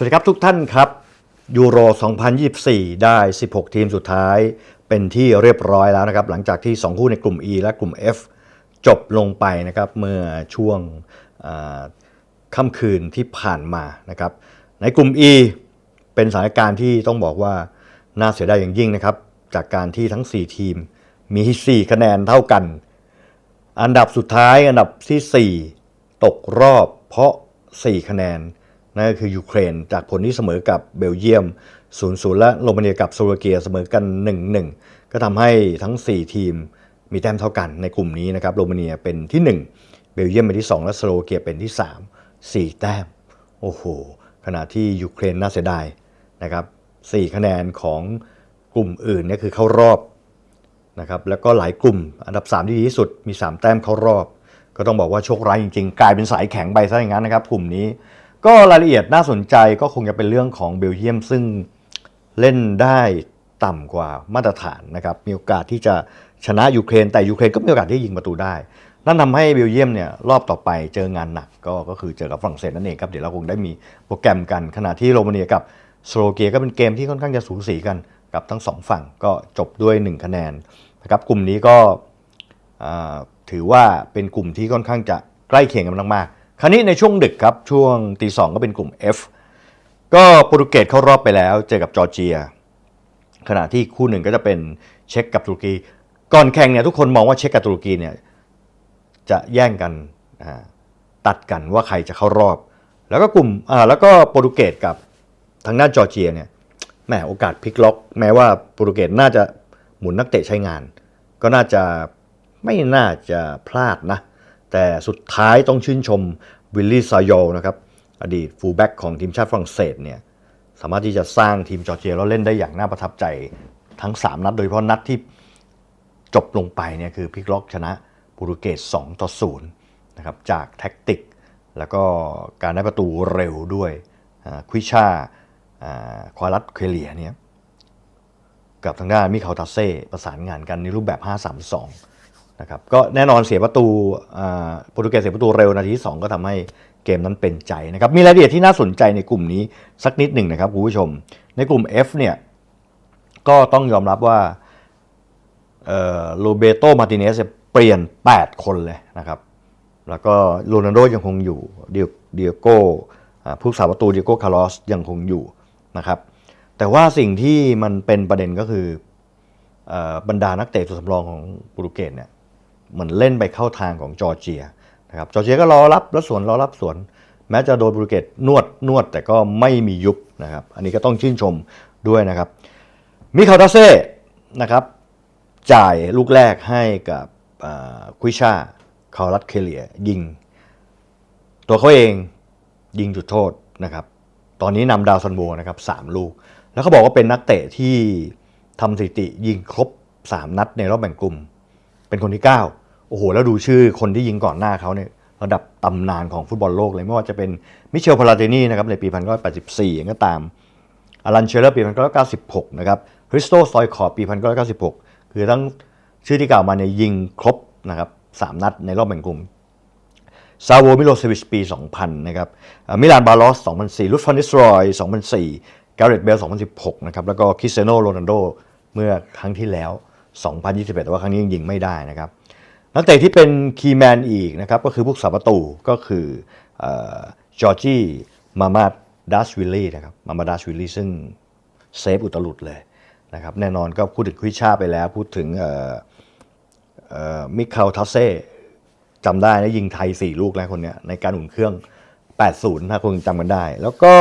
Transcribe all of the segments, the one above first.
วัสดีครับทุกท่านครับยูโร 2024 ได้ 16 ทีมสุดท้าย เป็นที่เรียบร้อยแล้วนะครับ หลังจากที่ 2 คู่ในกลุ่ม E และกลุ่ม F จบลงไปนะครับ เมื่อช่วงค่ำคืนที่ผ่านมานะครับ ในกลุ่ม E เป็นสถานการณ์ที่ต้องบอกว่า น่าเสียดายอย่างยิ่งนะครับ จากการที่ทั้ง 4 ทีมมี 4 คะแนนเท่ากัน อันดับสุดท้ายอันดับที่ 4 ตกรอบเพราะ 4 คะแนน นั่นก็คือยูเครนจากผลที่เสมอกับเบลเยียม 0-0 และโรมาเนียกับโซโลวาเกียเสมอกัน 1-1 ก็ทำให้ทั้ง 4 ทีมมีแต้มเท่ากันในกลุ่มนี้นะครับโรมาเนียเป็นที่ 1 เบลเยียมเป็นที่ 2 และสโลวาเกียเป็นที่ 3 4 แต้ม โอ้โห ขณะที่ยูเครนน่าเสียดายนะครับ4คะแนนของกลุ่มอื่นนี่คือเข้ารอบนะครับแล้วก็หลายกลุ่มอันดับ 3 ที่ดีที่สุดมี 3 แต้มเข้ารอบ ก็ต้องบอกว่าโชคร้ายจริงๆ กลายเป็นสายแข็งไปซะอย่างนั้นนะครับกลุ่มนี้ ก็รายละเอียดน่าสนใจก็คงจะเป็นเรื่องของเบลเยียมซึ่งเล่นได้ต่ำกว่ามาตรฐานนะครับ มีโอกาสที่จะชนะยูเครน แต่ยูเครนก็มีโอกาสที่ยิงประตูได้ นั่นทำให้เบลเยียมเนี่ยรอบต่อไปเจองานหนักก็ก็คือเจอกับฝรั่งเศสนั่นเองครับ เดี๋ยวเราคงได้มีโปรแกรมกัน ขณะที่โรมาเนียกับสโลเกียก็เป็นเกมที่ค่อนข้างจะสูสีกันกับทั้งสองฝั่งก็จบด้วย 1 คะแนนนะครับกลุ่มนี้ก็ถือว่าเป็นกลุ่มที่ค่อนข้างจะใกล้เคียงกันมากๆ คราวนี้ในช่วงดึกครับ ช่วงตีสองก็เป็นกลุ่ม F ก็โปรตุเกสเข้ารอบไปแล้วเจอกับจอร์เจีย ขณะที่คู่หนึ่งก็จะเป็นเช็กกับตุรกี ก่อนแข่งเนี่ยทุกคนมองว่าเช็กกับตุรกีเนี่ยจะแย่งกันตัดกันว่าใครจะเข้ารอบ แล้วก็กลุ่มอ่าแล้วก็โปรตุเกสกับทางด้านจอร์เจียเนี่ยแหมโอกาสพลิกล็อก แม้ว่าโปรตุเกสน่าจะหมุนนักเตะใช้งาน ก็น่าจะไม่น่าจะพลาดนะ แต่สุดท้ายต้องชื่นชมวิลลี่ซายอลนะครับอดีตฟูลแบ็กของทีมชาติฝรั่งเศสเนี่ยสามารถที่จะสร้างทีมจอร์เจียแล้วเล่นได้อย่างน่าประทับใจทั้ง 3 นัด โดยเฉพาะนัดที่จบลงไปเนี่ยคือพลิกล็อกชนะโปรตุเกส2ต่อ0นะครับจากแท็กติก แล้วก็การได้ประตูเร็วด้วยควิชาควารัตเคเลียเนี่ยกับทางด้านมิคาทาเซ่ประสานงานกันในรูปแบบ 5-3-2 นะครับก็แน่นอนเสียประตูโปรตุเกสเสียประตูเร็วนาทีที่2ก็ทำให้เกมนั้นเป็นใจนะครับมีรายละเอียดที่น่าสนใจในกลุ่มนี้สักนิดหนึ่งนะครับคุณผู้ชม ในกลุ่ม F เนี่ยก็ต้องยอมรับว่าโรเบโตมาติเนสเปลี่ยน 8 คนเลยนะครับ แล้วก็โรนัลโดยังคงอยู่เดียโก้ผู้สาประตูเดียโก้คาร์ลอสยังคงอยู่นะครับ แต่ว่าสิ่งที่มันเป็นประเด็นก็คือเออบรรดานักเตะตัวสำรองของโปรตุเกสเนี่ย เหมือนเล่นไปเข้าทางของจอร์เจียนะครับจอร์เจียก็รอรับแล้วสวนรอรับสวน แม้จะโดนโปรตุเกสนวดนวดแต่ก็ไม่มียุบนะครับ อันนี้ก็ต้องชื่นชมด้วยนะครับมิคาลดาเซ่นะครับจ่ายลูกแรกให้กับคุยชาคารัตเคเลียยิง ตัวเขาเองยิงจุดโทษนะครับ ตอนนี้นำดาวซันโวนะครับสามลูก แล้วเขาบอกว่าเป็นนักเตะที่ทำสถิติยิงครบ 3 นัดในรอบแบ่งกลุ่ม เป็นคนที่ 9 โอ้โห แล้วดูชื่อคนที่ยิงก่อนหน้าเขาเนี่ยระดับตำนานของฟุตบอลโลกเลยไม่ว่าจะเป็นมิเชลพาราเตนีนะครับในปี 1984อย่างก็ตามอลันเชลเลอร์ปี 1996 นะครับคริสโตสตอยคอร์ปี 1996 คือทั้งชื่อที่กล่าวมาเนี่ยยิงครบนะครับสามนัดในรอบแบ่งกลุ่มซาโวมิโลเซวิชปี 2000 นะครับมิลานบาลอส 2004 ลุตฟานิสรอย 2004 การ์เรตเบล 2016 นะครับแล้วก็คริสเซโนโรนัลโดเมื่อครั้งที่แล้ว 2021 แต่ว่าครั้งนี้ยังยิงไม่ได้นะครับ นักเตะที่เป็นคีย์แมนอีกนะครับก็คือพวกสาประตูก็คือจอร์จี้มามาดดัชวิลลี่นะครับมามาดัชวิลลี่ซึ่งเซฟอุตลุดเลยนะครับแน่นอนก็พูดถึงคุยชาไปแล้ว พูดถึงมิคาลทัสเซ่จำได้นะยิงไทย 4 ลูกแล้วคนนี้ในการอุ่นเครื่อง 80 ถ้าคงจำกันได้ แล้วก็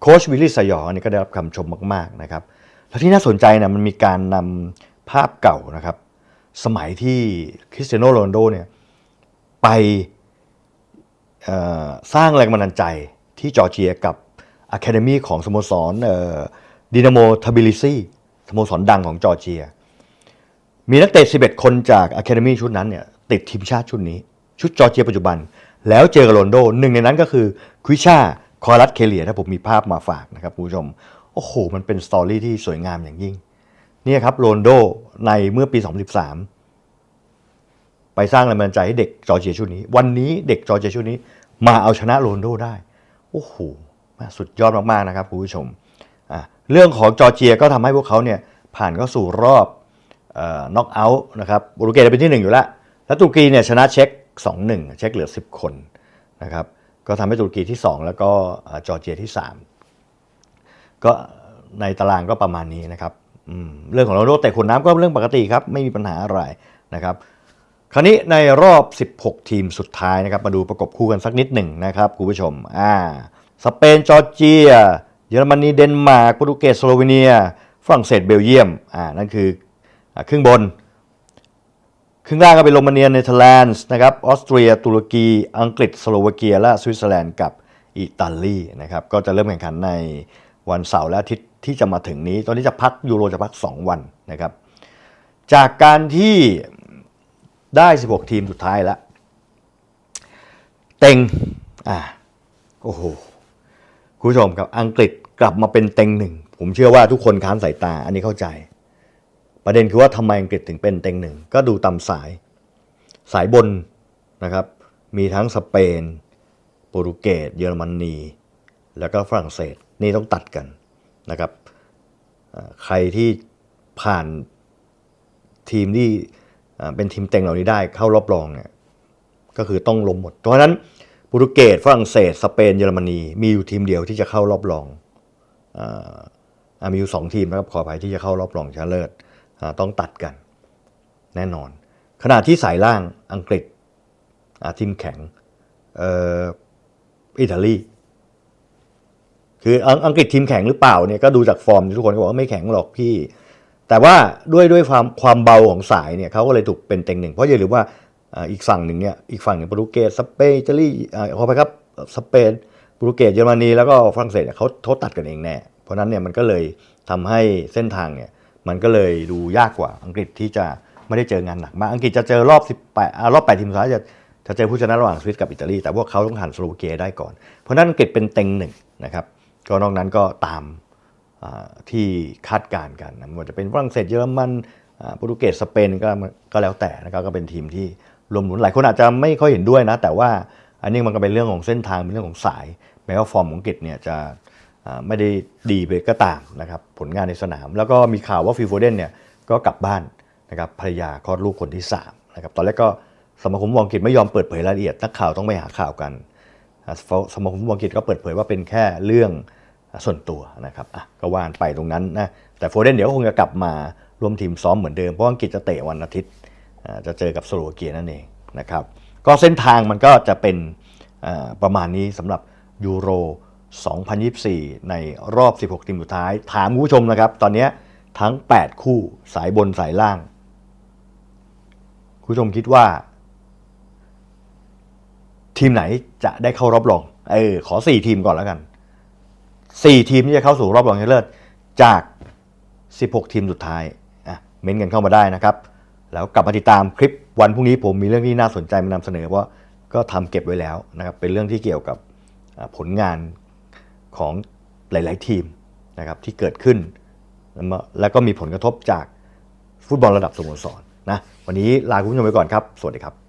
โค้ชวิลลี่สยองนนี้ก็ได้รับคำชมมาก ๆ นะครับ แล้วที่น่าสนใจนี่ยมันมีการนำภาพเก่านะครับ สมัยที่คริสเตียโนโรนัลโดเนี่ยไปสร้างแรงบันดาลใจที่จอร์เจียกับอะคาเดมีของสโมสรดินาโมทาบิลิซีสโมสรดังของจอร์เจีย มีนักเตะ 11 คนจากอะคาเดมีชุดนั้นเนี่ยติดทีมชาติชุดนี้ ชุดจอร์เจียปัจจุบัน แล้วเจอกับโรนลโดหนึ่งในนั้นก็คือควิชาคอรัสเคเลียถ้าผมมีภาพมาฝากนะครับคุณผู้ชม โอ้โห มันเป็นสตอรี่ที่สวยงามอย่างยิ่ง นี่ครับโรนโดในเมื่อปี 2013 ไปสร้างแรงบันดาลใจให้เด็กจอร์เจียชุดนี้ วันนี้เด็กจอร์เจียชุดนี้ มาเอาชนะโรนโดได้ โอ้โหสุดยอดมากๆนะครับคุณผู้ชม เรื่องของจอร์เจียก็ทำให้พวกเขาเนี่ยผ่านเข้าสู่รอบน็อกเอาท์นะครับโปรตุเกสเป็นที่ 1 อยู่แล้ว แล้วตุรกีเนี่ยชนะเช็ก2-1 เช็กเหลือ 10 คนนะครับก็ทำให้ตุรกีที่ 2 แล้วก็จอร์เจียที่ 3 ก็ในตารางก็ประมาณนี้นะครับ เรื่องของโรนัลโดแต่ขนน้ำก็เรื่องปกติครับ ไม่มีปัญหาอะไรนะครับ คราวนี้ในรอบ 16 ทีมสุดท้ายนะครับ มาดูประกบคู่กันสักนิดหนึ่งนะครับคุณผู้ชมอ่าสเปนจอร์เจีย เยอรมนีเดนมาร์กโปรตุเกสสโลวีเนียฝรั่งเศสเบลเยียมอ่านั่นคืออครึ่งบน ครึ่งล่างก็เป็นโรมาเนียเนเธอร์แลนด์นะครับออสเตรีย ตุรกี อังกฤษสโลวาเกีย และสวิตเซอร์แลนด์กับอิตาลีนะครับก็จะเริ่มแข่งขันในวันเสาร์และอาทิตย์ที่จะมาถึงนี้ ตอนนี้จะพักยูโรจะพัก 2 วันนะครับ จากการที่ได้ 16 ทีมสุดท้ายแล้วเต็งอ่าโอ้โหคุณผู้ชมครับอังกฤษกลับมาเป็นเต็งหนึ่งผมเชื่อว่าทุกคนค้านสายตาอันนี้เข้าใจ ประเด็นคือว่าทำไมอังกฤษถึงเป็นเต็งหนึ่งก็ดูตามสายสายบนนะครับ มีทั้งสเปนโปรตุเกสเยอรมนี แล้วก็ฝรั่งเศสนี่ต้องตัดกัน นะครับใครที่ผ่านทีมที่เป็นทีมเต็งเหล่านี้ได้เข้ารอบรองเนี่ยก็คือต้องล้มหมด เพราะฉะนั้นโปรตุเกสฝรั่งเศสสเปนเยอรมนีมีอยู่ทีมเดียวที่จะเข้ารอบรองออมีอยู่สองทีมนะครับขออภัยที่จะเข้ารอบรองชนะเลิศต้องตัดกันแน่นอน ขณะที่สายล่างอังกฤษทีมแข็งอออิตาลี คืออังกฤษทีมแข็งหรือเปล่าเนี่ยก็ดูจากฟอร์มทุกคนก็บอกว่าไม่แข็งหรอกพี่ แต่ว่าด้วยด้วยความความเบาของสายเนี่ยเขาก็เลยถูกเป็นเต็งหนึ่งเพราะอย่าลืมว่าอ่าอีกฝั่งหนึ่งเนี่ยอีกฝั่งหนึ่งโปรตุเกสสเปนอิตาลีอ่าขอไปครับสเปนโปรตุเกสเยอรมนีแล้วก็ฝรั่งเศสเนี่ยเขาเขาตัดกันเองแน่เพราะนั้นเนี่ยมันก็เลยทำให้เส้นทางเนี่ยมันก็เลยดูยากกว่าอังกฤษที่จะไม่ได้เจองานหนักมากอังกฤษจะเจอรอบ 18รอบ 8 ทีมสุดท้ายจะจะเจอผู้ชนะระหว่างสวิตกับอิตาลีแต่พวกเขาต้องผ่านสโลวาเกียได้ก่อน เพราะนั้นอังกฤษเป็นเต็งหนึ่งนะครับ ก็นอกนั้นก็ตามที่คาดการณ์กันนะไม่ว่าจะเป็นฝรั่งเศสเยอรมันโปรตุเกสสเปนก็ก็แล้วแต่นะครับก็เป็นทีมที่รวมหนุนหลายคนอาจจะไม่ค่อยเห็นด้วยนะ แต่ว่าอันนี้มันก็เป็นเรื่องของเส้นทางเป็นเรื่องของสาย แม้ว่าฟอร์มของอังกฤษเนี่ยจะไม่ได้ดีไปก็ตามนะครับผลงานในสนาม แล้วก็มีข่าวว่าฟิลโฟเดนเนี่ยก็กลับบ้านนะครับภรรยาคลอดลูกคนที่3นะครับตอนแรกก็สมาคมฟุตบอลอังกฤษไม่ยอมเปิดเผยรายละเอียดนักข่าวต้องไปหาข่าวกัน สมาคมฟุตบอลอังกฤษก็เปิดเผยว่าเป็นแค่เรื่องส่วนตัวนะครับอะก็ว่านไปตรงนั้นนะแต่โฟเดนเดี๋ยวก็คงจะกลับมาร่วมทีมซ้อมเหมือนเดิม เพราะอังกฤษจะเตะวันอาทิตย์จะเจอกับสโลวาเกียนั่นเองนะครับก็เส้นทางมันก็จะเป็นประมาณนี้สำหรับยูโร 2024 ในรอบ 16 ทีมสุดท้าย ถามคุณผู้ชมนะครับ ตอนนี้ทั้ง 8 คู่สายบนสายล่างคุณผู้ชมคิดว่า ทีมไหนจะได้เข้ารอบรอง เออ ขอ 4 ทีมก่อนแล้วกัน 4 ทีมที่จะเข้าสู่รอบรองชนะเลิศจาก 16 ทีมสุดท้าย อะ เม้นกันเข้ามาได้นะครับ แล้วกลับมาติดตามคลิปวันพรุ่งนี้ผมมีเรื่องที่น่าสนใจมานำเสนอเพราะก็ทำเก็บไว้แล้วนะครับ เป็นเรื่องที่เกี่ยวกับผลงานของหลาย ๆ ทีมนะครับที่เกิดขึ้น แล้วมาแล้วก็มีผลกระทบจากฟุตบอลระดับสโมสรนะ วันนี้ลาคุณผู้ชมไปก่อนครับ สวัสดีครับ